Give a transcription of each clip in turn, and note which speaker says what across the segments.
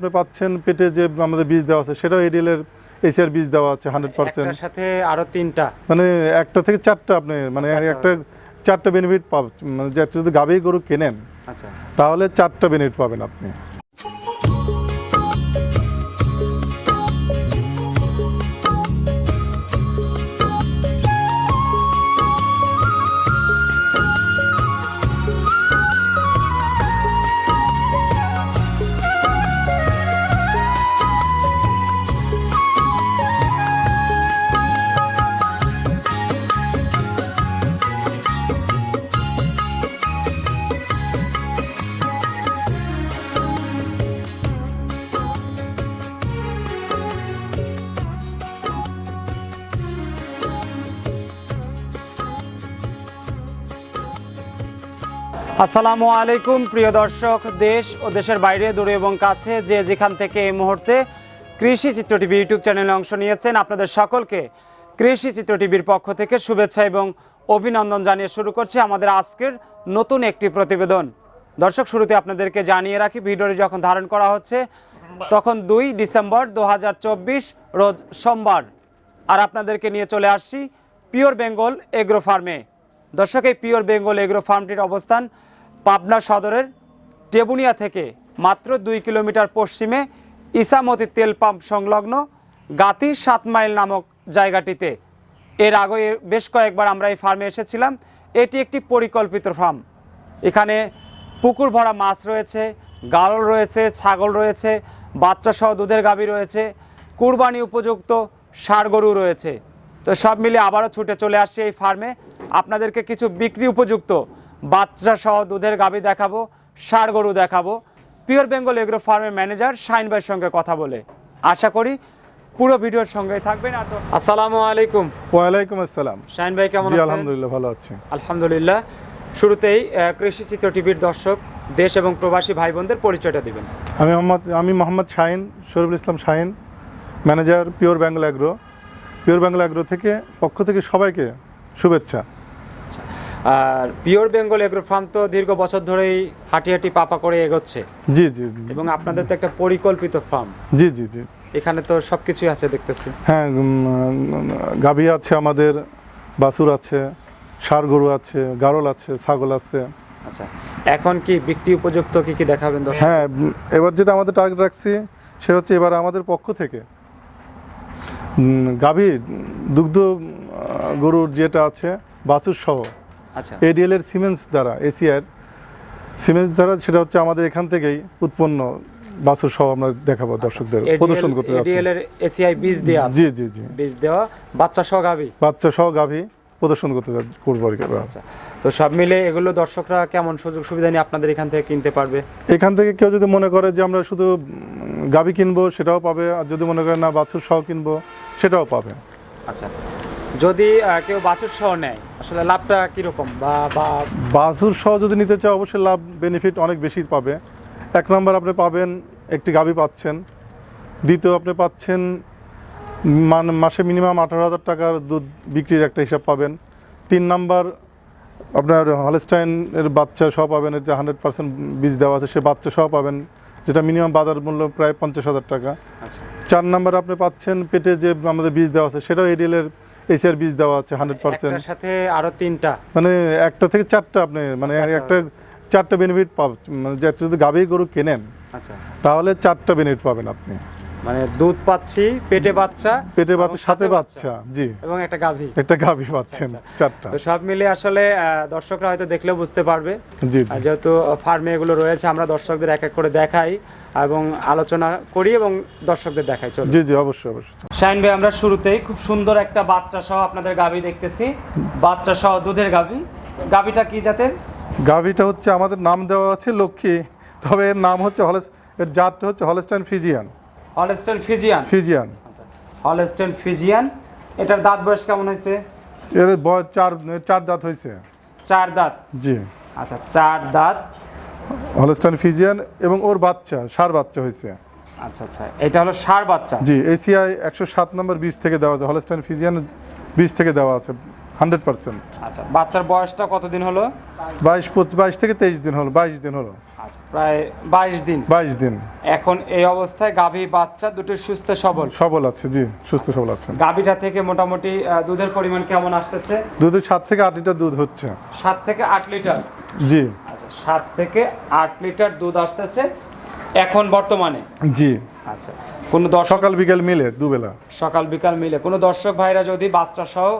Speaker 1: আপনি পাচ্ছেন পেটে যে আমাদের বীজ দেওয়া আছে সেটাও এডিএল এর এসিআর বীজ দেওয়া আছে হান্ড্রেড পার্সেন্ট
Speaker 2: সাথে আরও তিনটা।
Speaker 1: মানে একটা থেকে চারটা আপনি মানে একটা চারটা বেনিফিট পাবেন মানে যদি গাভী গরু কেনেন
Speaker 2: আচ্ছা।
Speaker 1: তাহলে চারটা বেনিফিট পাবেন আপনি।
Speaker 2: আসসালামু আলাইকুম, প্রিয় দর্শক, দেশ ও দেশের বাইরে, দূরে এবং কাছে যে যেখান থেকে এই মুহূর্তে কৃষি চিত্র টিভি ইউটিউব চ্যানেলে অংশ নিয়েছেন, আপনাদের সকলকে কৃষি চিত্র টিভির পক্ষ থেকে শুভেচ্ছা এবং অভিনন্দন জানিয়ে শুরু করছি আমাদের আজকের নতুন একটি প্রতিবেদন। দর্শক, শুরুতে আপনাদেরকে জানিয়ে রাখি, ভিডিওটি যখন ধারণ করা হচ্ছে, তখন দুই ডিসেম্বর দু হাজার চব্বিশ রোজ সোমবার। আর আপনাদেরকে নিয়ে চলে আসছি পিওর বেঙ্গল এগ্রো ফার্মে। দর্শক, এই পিওর বেঙ্গল এগ্রো ফার্মটির অবস্থান পাবনা সদরের টেবুনিয়া থেকে মাত্র দুই কিলোমিটার পশ্চিমে ইসামতি তেল পাম্প সংলগ্ন গাতি সাত মাইল নামক জায়গাটিতে। এর আগে বেশ কয়েকবার আমরা এই ফার্মে এসেছিলাম। এটি একটি পরিকল্পিত ফার্ম। এখানে পুকুর ভরা মাছ রয়েছে, গারল রয়েছে, ছাগল রয়েছে, বাচ্চা সহ দুধের গাভী রয়েছে, কুরবানি উপযুক্ত ষাড় গরু রয়েছে। তো সব মিলে আবারও ছুটে চলে আসছি এই ফার্মে। আপনাদেরকে কিছু বিক্রি উপযুক্ত বাচ্চা সহ দুধের গাভী দেখাবো ষাড় গরু দেখাবো। পিওর বেঙ্গল এগ্রো ফার্মের ম্যানেজার শাইন ভাইয়ের সঙ্গে কথা বলে আশা করি পুরো ভিডিওর সঙ্গে থাকবেন আর দর্শক- আসসালামু আলাইকুম।
Speaker 1: ওয়ালাইকুম আসসালাম।
Speaker 2: শাইন ভাই কেমন
Speaker 1: জি
Speaker 2: আছেন?
Speaker 1: আলহামদুলিল্লাহ ভালো আছি।
Speaker 2: আলহামদুলিল্লাহ। শুরুতেই কৃষি চিত্র টিভির দর্শক দেশ এবং প্রবাসী ভাই বোনদের পরিচয়টা দিবেন।
Speaker 1: আমি মোহাম্মদ আমি Mohammad Shahin Shariful Islam Shahin manager pure Bengal agro pure Bengal agro থেকে পক্ষ থেকে সবাইকে শুভেচ্ছা।
Speaker 2: আর পিওর বেঙ্গল এগ্রো ফার্ম তো দীর্ঘ বছর ধরেই হাঁটি হাঁটি পাপা করে এগোচ্ছে।
Speaker 1: জি জি
Speaker 2: এবং আপনাদের তো একটা পরিকল্পিত ফার্ম।
Speaker 1: জি জি জি।
Speaker 2: এখানে তো সব কিছুই আছে দেখতেছি।
Speaker 1: হ্যাঁ গাভী আছে আমাদের বাছুর আছে ষাড় গরু আছে গারল আছে ছাগল আছে।
Speaker 2: আচ্ছা এখন কি বিক্রি উপযুক্ত কি কি দেখাবেন?
Speaker 1: হ্যাঁ এবার যেটা আমাদের টার্গেট রাখছি সেটা হচ্ছে এবার আমাদের পক্ষ থেকে গাভী দুগ্ধ গরুর যেটা আছে বাছুর সহ এডিএল এর সিমেন্স দ্বারা এসিআর সিমেন্স দ্বারা সেটা হচ্ছে আমাদের এখান থেকেই উৎপন্ন বাছুর সহ আমরা দেখাবো দর্শকদের প্রদর্শন করতে যাচ্ছি।
Speaker 2: এডিএল এর এসিআই বীজ দেওয়া
Speaker 1: জি জি জি।
Speaker 2: বীজ দেওয়া বাচ্চা সহ গাভী।
Speaker 1: বাচ্চা সহ গাভী প্রদর্শন করতে করব আর কি
Speaker 2: আচ্ছা। তো সব মিলে এগুলো দর্শকরা কেমন সুযোগ সুবিধা নিয়ে আপনাদের এখান থেকে কিনতে পারবে?
Speaker 1: এখান থেকে কেউ যদি মনে করে যে আমরা শুধু গাভী কিনবো সেটাও পাবে আর যদি মনে করে না বাছুর সহ কিনবো সেটাও পাবে।
Speaker 2: আচ্ছা। যদি কেউ বাছুর সহ নেয় আসলে লাভটা কীরকম? বা বা
Speaker 1: বাছুর সহ যদি নিতে চাও অবশ্যই লাভ বেনিফিট অনেক বেশি পাবে। এক নম্বর আপনি পাবেন একটি গাভী পাচ্ছেন। দ্বিতীয় আপনি পাচ্ছেন মান মাসে মিনিমাম আঠারো হাজার টাকার দুধ বিক্রির একটা হিসাব পাবেন। তিন নাম্বার আপনার হলস্টাইনের বাচ্চা সহ পাবেন যে হান্ড্রেড পার্সেন্ট বীজ দেওয়া আছে সে বাচ্চা সহ পাবেন যেটা মিনিমাম বাজার মূল্য প্রায় পঞ্চাশ হাজার টাকা।
Speaker 2: আচ্ছা।
Speaker 1: চার নাম্বার আপনি পাচ্ছেন পেটে যে আমাদের বীজ দেওয়া আছে সেটাও এডিএল এর এসিআর বীজ দেওয়া আছে হান্ড্রেড পার্সেন্ট
Speaker 2: সাথে আরও তিনটা।
Speaker 1: মানে একটা থেকে চারটা আপনি মানে একটা চারটা বেনিফিট পাবেন মানে যদি গাভী গরু কেনেন
Speaker 2: আচ্ছা।
Speaker 1: তাহলে চারটা বেনিফিট পাবেন আপনি।
Speaker 2: মানে দুধ পাচ্ছি পেটে বাচ্চা
Speaker 1: পেটে বাচ্চা সাথে বাচ্চা। জি।
Speaker 2: এবং একটা গাভী।
Speaker 1: একটা গাভী পাচ্ছেন চারটা।
Speaker 2: তো সব মিলে আসলে দর্শকরা হয়তো দেখলেও বুঝতে পারবে।
Speaker 1: জি
Speaker 2: যেহেতু ফার্মে এগুলো রয়েছে আমরা দর্শকদের এক এক করে দেখাই। এবং আলোচনা করি এবং দর্শকদের দেখাই চলো
Speaker 1: জি জি অবশ্যই অবশ্যই।
Speaker 2: শাইন ভাই আমরা শুরুতেই খুব সুন্দর একটা বাচ্চা সহ আপনাদের গাভী দেখতেছি। বাচ্চা সহ দুধের গাভী। গাভীটা কি জাতের?
Speaker 1: গাভীটা হচ্ছে আমাদের নাম দেওয়া আছে লক্ষ্মী তবে এর নাম হচ্ছে হলেস এর জাতটা হচ্ছে Holstein Friesian.
Speaker 2: Holstein Friesian?
Speaker 1: Friesian.
Speaker 2: Holstein Friesian. এটার দাঁত বয়স কেমন হয়েছে?
Speaker 1: এর বয়স চার চার দাঁত হয়েছে।
Speaker 2: চার দাঁত?
Speaker 1: জি।
Speaker 2: আচ্ছা চার দাঁত।
Speaker 1: হলস্টাইন ফিজিয়ান এবং ওর বাচ্চা সার বাচ্চা হয়েছে।
Speaker 2: আচ্ছা আচ্ছা। এটা হলো ষাঁড় বাচ্চা?
Speaker 1: জি এসিআই একশো সাত নম্বর বীজ থেকে দেওয়া আছে। হলস্টাইন ফিজিয়ান বীজ থেকে দেওয়া আছে হান্ড্রেড পার্সেন্ট।
Speaker 2: আচ্ছা বাচ্চার বয়সটা কতদিন হলো?
Speaker 1: বাইশ বাইশ থেকে তেইশ দিন হলো বাইশ দিন হলো।
Speaker 2: আচ্ছা প্রায় বাইশ দিন।
Speaker 1: বাইশ দিন।
Speaker 2: এখন এই অবস্থায় গাভী বাচ্চা দুটো সুস্থ সবল?
Speaker 1: সবল আছে জি সুস্থ সবল আছেন
Speaker 2: গাভীটা থেকে মোটামুটি দুধের পরিমাণ কেমন আসতেছে?
Speaker 1: দুধের সাত থেকে আট লিটার দুধ হচ্ছে।
Speaker 2: সাত থেকে আট লিটার?
Speaker 1: জি।
Speaker 2: সাত থেকে আট লিটার দুধ আসতেছে এখন বর্তমানে।
Speaker 1: জি।
Speaker 2: আচ্ছা কোনো দর্শক
Speaker 1: সকাল বিকাল মিলে দুবেলা?
Speaker 2: সকাল বিকাল মিলে। কোনো দর্শক ভাইরা যদি বাচ্চা সহ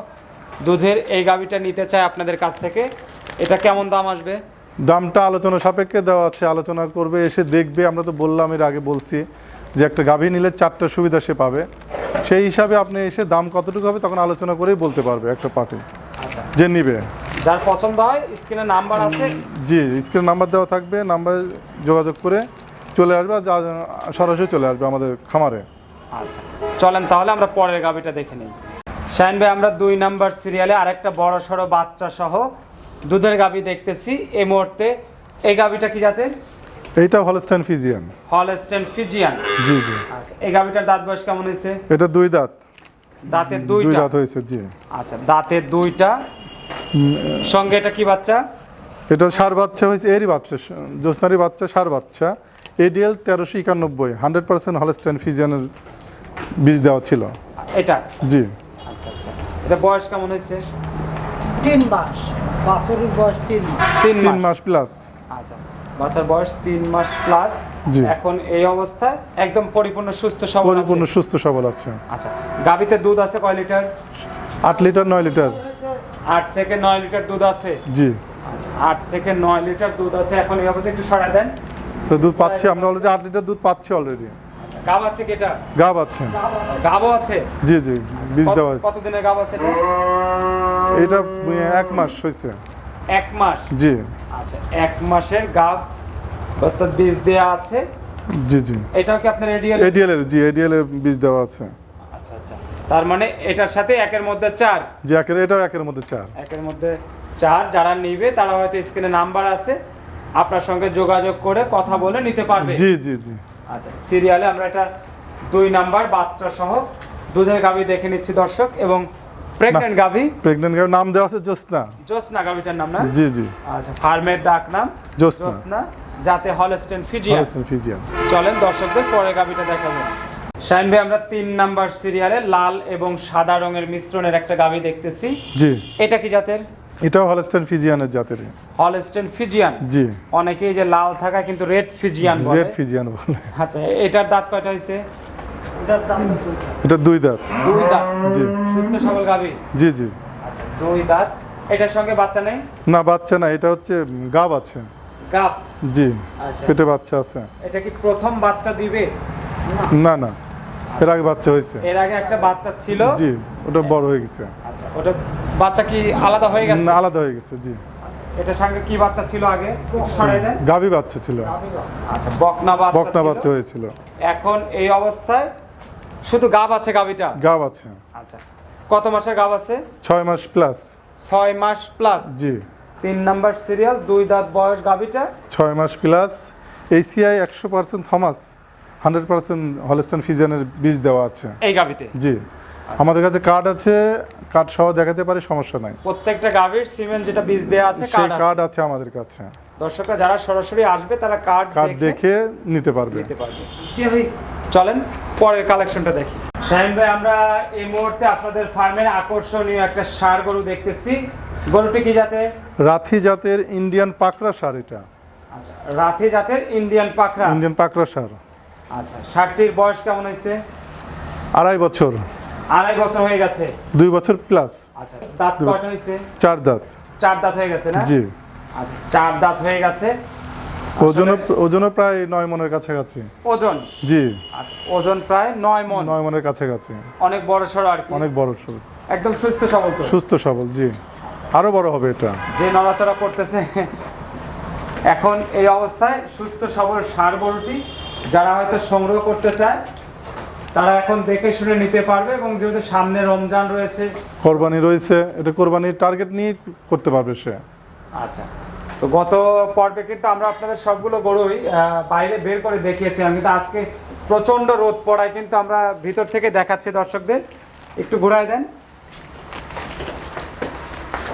Speaker 2: দুধের এই গাভীটা নিতে চায় আপনাদের কাছ থেকে এটা কেমন দাম আসবে?
Speaker 1: দামটা আলোচনা সাপেক্ষে দেওয়া আছে আলোচনা করবে এসে দেখবে। আমরা তো বললাম এর আগে বলছি যে একটা গাভী নিলে চারটা সুবিধা সে পাবে। সেই হিসাবে আপনি এসে দাম কতটুকু হবে তখন আলোচনা করেই বলতে পারবে একটা পার্টি। যে নিবে।
Speaker 2: যার পছন্দ হয় স্ক্রিনে নাম্বার আছে।
Speaker 1: জি স্ক্রিনে নাম্বার দেওয়া থাকবে নাম্বার যোগাযোগ করে চলে আসবে আর সরাসরি চলে আসবে আমাদের খামারে।
Speaker 2: আচ্ছা চলেন তাহলে আমরা পরের গাভীটা দেখে নিই। শাহিন ভাই আমরা দুই নাম্বার সিরিয়ালে আরেকটা বড় সড়ো বাচ্চা সহ দুধের গাভী দেখতেছি এই মুহূর্তে। এই গাভীটা কি জাতের?
Speaker 1: এইটা হলস্টাইন ফিজিয়ান।
Speaker 2: Holstein Friesian.
Speaker 1: জি জি।
Speaker 2: আচ্ছা এই গাভীটার দাঁত বয়স কেমন হয়েছে?
Speaker 1: এটা দুই দাঁত।
Speaker 2: দাঁতের
Speaker 1: দুই
Speaker 2: দুইটা
Speaker 1: দাঁত হয়েছে জি।
Speaker 2: আচ্ছা দাঁতের দুইটা সঙ্গে এটা কি বাচ্চা?
Speaker 1: এটা সার বাচ্চা হয়েছে এরই বাচ্চা জ্যোৎস্নারি বাচ্চা সার বাচ্চা। এডিএল তেরোশো একানব্বই হান্ড্রেড পার্সেন্ট হলস্টাইন ফিজিয়ানের বীজ দেওয়া ছিল।
Speaker 2: এটা?
Speaker 1: জি।
Speaker 2: আচ্ছা আচ্ছা। এটা বয়স কেমন হয়েছে?
Speaker 3: তিন মাস। বাছরের বয়স তিন মাস।
Speaker 2: তিন
Speaker 1: তিন
Speaker 2: মাস।
Speaker 1: মাস প্লাস
Speaker 2: আচ্ছা বাচ্চার বয়স তিন মাস প্লাস এখন এই অবস্থায় একদম পরিপূর্ণ সুস্থ সবল
Speaker 1: পরিপূর্ণ সুস্থ সবল আছে।
Speaker 2: আচ্ছা গাবিতে দুধ আছে কয় লিটার?
Speaker 1: আট লিটার নয় লিটার।
Speaker 2: আট থেকে নয় লিটার দুধ আছে?
Speaker 1: জি।
Speaker 2: আচ্ছা আট থেকে নয় লিটার দুধ আছে। এখন এই অবস্থায় একটু সরা দেন।
Speaker 1: তো দুধ পাচ্ছি আমরা অলরেডি আট লিটার দুধ পাচ্ছি অলরেডি
Speaker 2: আচ্ছা গাব আছে কি এটা?
Speaker 1: গাব আছে।
Speaker 2: গাবও আছে?
Speaker 1: জি জি বীজ দেওয়া আছে
Speaker 2: কতদিনের গাব আছে এটা?
Speaker 1: এটা এক মাস হয়েছে।
Speaker 2: এক মাস?
Speaker 1: জি।
Speaker 2: আচ্ছা এক মাসের গাব অর্থাৎ বীজ দেওয়া আছে।
Speaker 1: জি জি।
Speaker 2: এটাও কি আপনার
Speaker 1: এডিএল এর জি এডিএল এর বীজ দেওয়া আছে।
Speaker 2: আচ্ছা আচ্ছা তার মানে এটার সাথে একের মধ্যে চার।
Speaker 1: যে একের এটাও একের মধ্যে চার।
Speaker 2: একের মধ্যে চার যারা নিবে তারা হয়তো স্ক্রিনে নাম্বার আছে আপনার সঙ্গে যোগাযোগ করে কথা বলে নিতে পারবে।
Speaker 1: জি জি জি।
Speaker 2: আচ্ছা সিরিয়ালে আমরা এটা দুই নাম্বার বাচ্চা সহ দুধের গাভী দেখে নিচ্ছি দর্শক এবং প্রেগনেন্ট গাভী।
Speaker 1: প্রেগনেন্ট গাড়ির নাম দেওয়া আছে জ্যোৎস্না।
Speaker 2: জোসনা গাভীটার নাম না?
Speaker 1: জি জি।
Speaker 2: আচ্ছা ফার্মের ডাক নাম?
Speaker 1: জ্যোৎস্না।
Speaker 2: জোসনা যাতে হলস্টেন ফিজিয়া
Speaker 1: হলস্টাইন ফিজিয়ান
Speaker 2: চলেন দর্শকদের পরে গাভীটা দেখাবো। শাইন ভাই আমরা তিন নাম্বার সিরিয়ালে লাল এবং সাদা রঙের মিশ্রণের একটা গাভী দেখতেছি।
Speaker 1: জি।
Speaker 2: এটা কি জাতের?
Speaker 1: এটাও হলস্টাইন ফিজিয়ানের জাতের।
Speaker 2: হলস্টেন ফিজিয়ান
Speaker 1: জি।
Speaker 2: অনেকেই যে লাল থাকা কিন্তু রেড ফিজিয়ান বলে।
Speaker 1: রেড ফিজিয়ান বলে।
Speaker 2: আচ্ছা এটার দাঁত কয়টা
Speaker 3: দুইটা।
Speaker 1: এটা দুই দাঁত।
Speaker 2: দুই দাঁত?
Speaker 1: জি।
Speaker 2: সুস্থ সবল গাভী?
Speaker 1: জি জি।
Speaker 2: আচ্ছা দুই দাঁত। এটার সঙ্গে বাচ্চা নেই?
Speaker 1: না বাচ্চা না এটা হচ্ছে গাব আছে।
Speaker 2: গাপ
Speaker 1: জি
Speaker 2: আচ্ছা।
Speaker 1: পেটে বাচ্চা আছে।
Speaker 2: এটা কি প্রথম বাচ্চা দিবে?
Speaker 1: না না। এর আগে বাচ্চা হয়েছে।
Speaker 2: এর আগে একটা বাচ্চা ছিল।
Speaker 1: জি ওটা বড় হয়ে গেছে।
Speaker 2: আচ্ছা ওটা বাচ্চা কি আলাদা হয়ে গেছে?
Speaker 1: না, আলাদা হয়ে গেছে জি।
Speaker 2: এটার সঙ্গে কি বাচ্চা ছিল আগে? সরাই দেন।
Speaker 1: গাবি বাচ্চা ছিল।
Speaker 2: আচ্ছা বকনা বাচ্চা
Speaker 1: বকনা বাচ্চা হয়েছিল।
Speaker 2: এখন এই অবস্থায় শুধু গাব আছে গাবিটা
Speaker 1: গাব আছে।
Speaker 2: আচ্ছা কত মাসের গাব আছে?
Speaker 1: ছয় মাস প্লাস।
Speaker 2: ছয় মাস প্লাস।
Speaker 1: জি।
Speaker 2: তিন নাম্বার সিরিয়াল দুই দাঁত বয়স গাবিটা
Speaker 1: ছয় মাস প্লাস। এসিআই একশো পার্সেন্ট থমাস। হান্ড্রেড পার্সেন্ট হলস্টাইন ফিজিয়ানের বীজ দেওয়া আছে।
Speaker 2: এই গাবিতে
Speaker 1: জি। আমাদের কাছে কার্ড আছে কার্ড সহ দেখাতে পারে সমস্যা নাই।
Speaker 2: প্রত্যেকটা গাভীর সিমেন্ট যেটা বীজ দেওয়া আছে
Speaker 1: সেই
Speaker 2: কার্ড আছে।
Speaker 1: আমাদের কাছে।
Speaker 2: দর্শকরা যারা সরাসরি আসবে তারা কার্ড
Speaker 1: কার্ড দেখে নিতে পারবে।
Speaker 2: নিতে পারবে। চলেন পরের কালেকশনটা দেখি। শাহিন ভাই আমরা এই মুহূর্তে আপনাদের ফার্মের আকর্ষণীয় একটা সার গরু দেখতেছি। গরুটি কি জাতের?
Speaker 1: রাথি জাতের ইন্ডিয়ান পাকড়া সার এটা।
Speaker 2: আচ্ছা রাথি জাতের ইন্ডিয়ান পাকড়া।
Speaker 1: ইন্ডিয়ান পাকড়া সার।
Speaker 2: আচ্ছা সারটির বয়স কেমন হয়েছে?
Speaker 1: আড়াই বছর।
Speaker 2: আড়াই বছর হয়ে গেছে।
Speaker 1: দুই বছর প্লাস
Speaker 2: আচ্ছা দাঁত কয়টা হয়েছে?
Speaker 1: চার দাঁত।
Speaker 2: চার দাঁত হয়ে গেছে না?
Speaker 1: জি।
Speaker 2: আচ্ছা চার দাঁত হয়ে গেছে।
Speaker 1: ওজন ওজন প্রায় নয় মনের কাছাকাছি।
Speaker 2: ওজন?
Speaker 1: জি।
Speaker 2: আচ্ছা ওজন প্রায় নয় মন।
Speaker 1: নয় মনের কাছাকাছি।
Speaker 2: অনেক বড় সড়ো আর কি।
Speaker 1: অনেক বড় সড়।
Speaker 2: একদম সুস্থ সবল
Speaker 1: সুস্থ সবল জি। আরও বড় হবে এটা।
Speaker 2: যে নড়াচড়া করতেছে এখন এই অবস্থায় সুস্থ সবল সার গরুটি যারা হয়তো সংগ্রহ করতে চায় তারা এখন দেখে শুনে নিতে পারবে এবং যেহেতু সামনে রমজান রয়েছে।
Speaker 1: কোরবানি রয়েছে এটা কোরবানির টার্গেট নিয়ে করতে পারবে সে।
Speaker 2: আচ্ছা। তো গত পর্বে কিন্তু আমরা আপনাদের সবগুলো গরুই বাইরে বের করে দেখিয়েছিলাম কিন্তু আজকে প্রচণ্ড রোদ পড়ায় কিন্তু আমরা ভিতর থেকে দেখাচ্ছি দর্শকদের। একটু ঘোরায় দেন।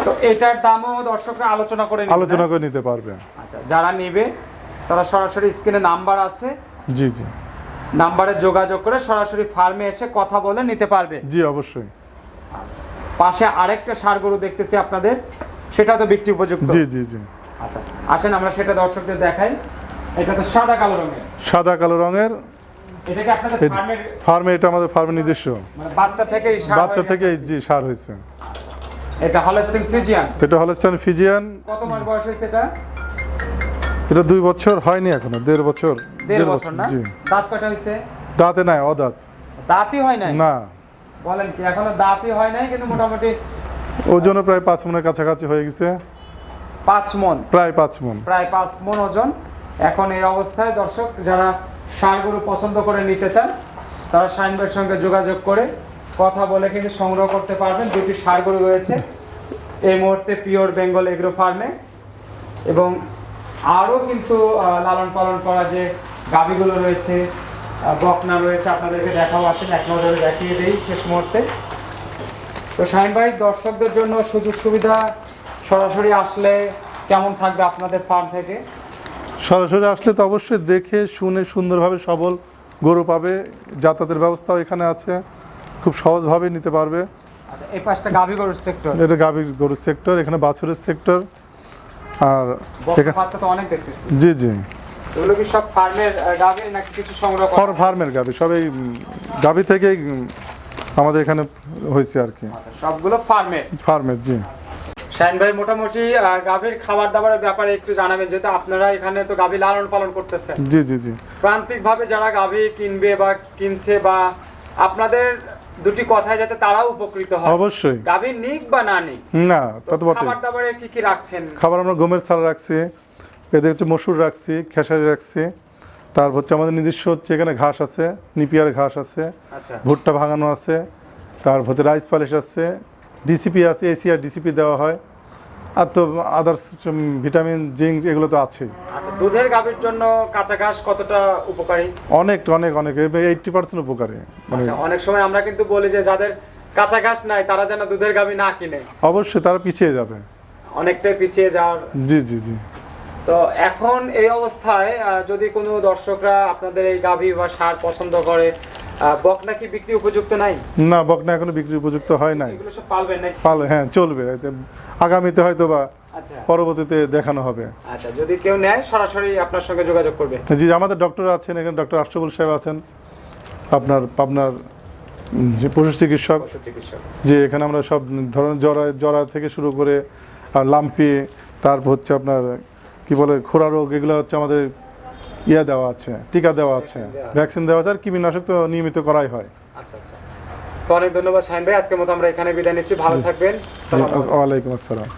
Speaker 2: তো এটার দামও দর্শকরা আলোচনা করে
Speaker 1: আলোচনা করে নিতে পারবে।
Speaker 2: আচ্ছা যারা নেবে তারা সরাসরি স্ক্রিনে নাম্বার আছে।
Speaker 1: জি জি।
Speaker 2: নাম্বারে যোগাযোগ করে সরাসরি ফার্মে এসে কথা বলে নিতে পারবে।
Speaker 1: জি অবশ্যই।
Speaker 2: পাশে আরেকটা সার গরু দেখতেছি আপনাদের সেটা তো বিক্রি উপযুক্ত।
Speaker 1: জি জি জি।
Speaker 2: আচ্ছা আসেন আমরা সেটা দর্শকদের দেখাই। এটা তো সাদা কালো রঙের।
Speaker 1: সাদা কালো রঙের।
Speaker 2: এটা কি আপনাদের ফার্মের?
Speaker 1: ফার্মে এটা আমাদের ফার্মের নিজস্ব।
Speaker 2: মানে বাচ্চা থেকে
Speaker 1: বাচ্চা থেকে জি সার হয়েছে।
Speaker 2: এটা হলস্টিন ফ্রিজিয়ান
Speaker 1: এটা হলস্টাইন ফিজিয়ান
Speaker 2: কত মাস বয়স হয়েছে এটা?
Speaker 1: এটা দুই বছর হয়নি এখনও দেড় বছর।
Speaker 2: দেড় বছর না? দাঁত কটা হয়েছে?
Speaker 1: দাঁতে নাই অদাঁত।
Speaker 2: দাঁতই হয় নাই?
Speaker 1: না।
Speaker 2: বলেন কি এখনও দাঁতই হয় নাই কিন্তু মোটামুটি
Speaker 1: ওজন প্রায় পাঁচ মনের কাছাকাছি হয়ে গেছে।
Speaker 2: পাঁচ মন।
Speaker 1: প্রায় পাঁচ মন।
Speaker 2: প্রায় পাঁচ মন ওজন। এখন এই অবস্থায় দর্শক যারা গরু পছন্দ করে নিতে চান তারা সাইনবের সঙ্গে যোগাযোগ করে কথা বলে কিন্তু সংগ্রহ করতে পারবেন। দুটি গরু রয়েছে। এই মুহূর্তে পিওর বেঙ্গল এগ্রো ফার্মে। এবং আরও কিন্তু লালন পালন করা যে গাভিগুলো রয়েছে বকনা রয়েছে আপনাদেরকে দেখাও আসেন এক নজরে দেখিয়ে দেই শেষ মুহূর্তে। তো শাহিন ভাই দর্শকদের জন্য সুযোগ সুবিধা সরাসরি আসলে কেমন থাকবে আপনাদের ফার্ম থেকে?
Speaker 1: সরাসরি আসলে তো অবশ্যই দেখে শুনে সুন্দরভাবে সবল গরু পাবে যাতায়াতের ব্যবস্থাও এখানে আছে খুব সহজভাবে নিতে পারবে।
Speaker 2: আচ্ছা এই পাশটা গাভী গরুর সেক্টর
Speaker 1: এটা গাভীর গরুর সেক্টর এখানে বাছুরের সেক্টর আর
Speaker 2: বাচ্চা তো অনেক দেখতেছি।
Speaker 1: জি জি।
Speaker 2: এগুলো কি সব ফার্মের গাভীর নাকি কিছু সংগ্রহ
Speaker 1: ফর ফার্মের গাভী সব এই গাভী থেকেই আমাদের এখানে হয়েছে আর কি।
Speaker 2: আচ্ছা, সবগুলো ফার্মের?
Speaker 1: ফার্মের জি।
Speaker 2: শাহিন ভাই মোটামুটি গাভীর খাবার দাবারের ব্যাপারে একটু জানাবেন যেহেতু আপনারা এখানে তো গাভী লালন পালন করতেছেন।
Speaker 1: জি জি জি।
Speaker 2: প্রান্তিকভাবে যারা গাভী কিনবে বা কিনছে বা আপনাদের দুটি কথায় যাতে তারাও উপকৃত হয়।
Speaker 1: অবশ্যই।
Speaker 2: গাভীর নিক বা না নিক
Speaker 1: না তা তো
Speaker 2: খাবার দাবারে কি কি রাখছেন?
Speaker 1: খাবার আমরা গমের চাল রাখছি এদের হচ্ছে মসুর রাখছি খেসারি রাখছি। তারপর হচ্ছে আমাদের নিজস্ব হচ্ছে এখানে ঘাস আছে নিপিয়ার ঘাস আছে
Speaker 2: আচ্ছা।
Speaker 1: ভুট্টা ভাঙানো আছে তারপর হচ্ছে রাইস পালিশ আছে ডিসিপি আছে এসিআর ডিসিপি দেওয়া হয়। আর তো আদার্স ভিটামিন জিঙ্ক এগুলো তো আছেই।
Speaker 2: আচ্ছা দুধের গাভীর জন্য কাঁচা ঘাস কতটা উপকারী?
Speaker 1: অনেক অনেক অনেক এইটটি পার্সেন্ট উপকারী। মানে
Speaker 2: আচ্ছা অনেক সময় আমরা কিন্তু বলি যে যাদের কাঁচা ঘাস নাই তারা যেন দুধের গাভী না কিনে।
Speaker 1: অবশ্যই তারা পিছিয়ে যাবে।
Speaker 2: অনেকটাই পিছিয়ে যাওয়ার
Speaker 1: জি জি জি।
Speaker 2: তো এখন এই অবস্থায় যদি কোনো দর্শকরা আপনাদের এই গাভী বা সার পছন্দ করে বকনা কি বিক্রি উপযুক্ত নাই?
Speaker 1: না বকনা এখনও বিক্রি উপযুক্ত হয় নাই।
Speaker 2: এগুলো সব পালবেন নাকি?
Speaker 1: পালে হ্যাঁ চলবে। আগামীতে হয়তো বা
Speaker 2: আচ্ছা।
Speaker 1: পরবর্তীতে দেখানো হবে।
Speaker 2: আচ্ছা যদি কেউ নেয় সরাসরি আপনার সঙ্গে যোগাযোগ করবে।
Speaker 1: জি আমাদের ডক্টর আছেন এখানে ডক্টর আশরাফুল সাহেব আছেন আপনার আপনার যে পশু চিকিৎসক।
Speaker 2: চিকিৎসক।
Speaker 1: যে এখানে আমরা সব ধরনের জরা জরা থেকে শুরু করে লাম্পি তারপর হচ্ছে আপনার কি বলে খোরা রোগ এগুলো হচ্ছে আমাদের ইয়া দেওয়া আছে টিকা দেওয়া আছে। ভ্যাকসিন দেওয়া আছে। আর কীটনাশক তো নিয়মিত করাই হয়।
Speaker 2: আচ্ছা আচ্ছা। তো অনেক ধন্যবাদ শাহিন ভাই আজকের মতো আমরা এখানে বিদায় নিচ্ছি ভালো থাকবেন।
Speaker 1: ওয়ালাইকুম আসসালাম।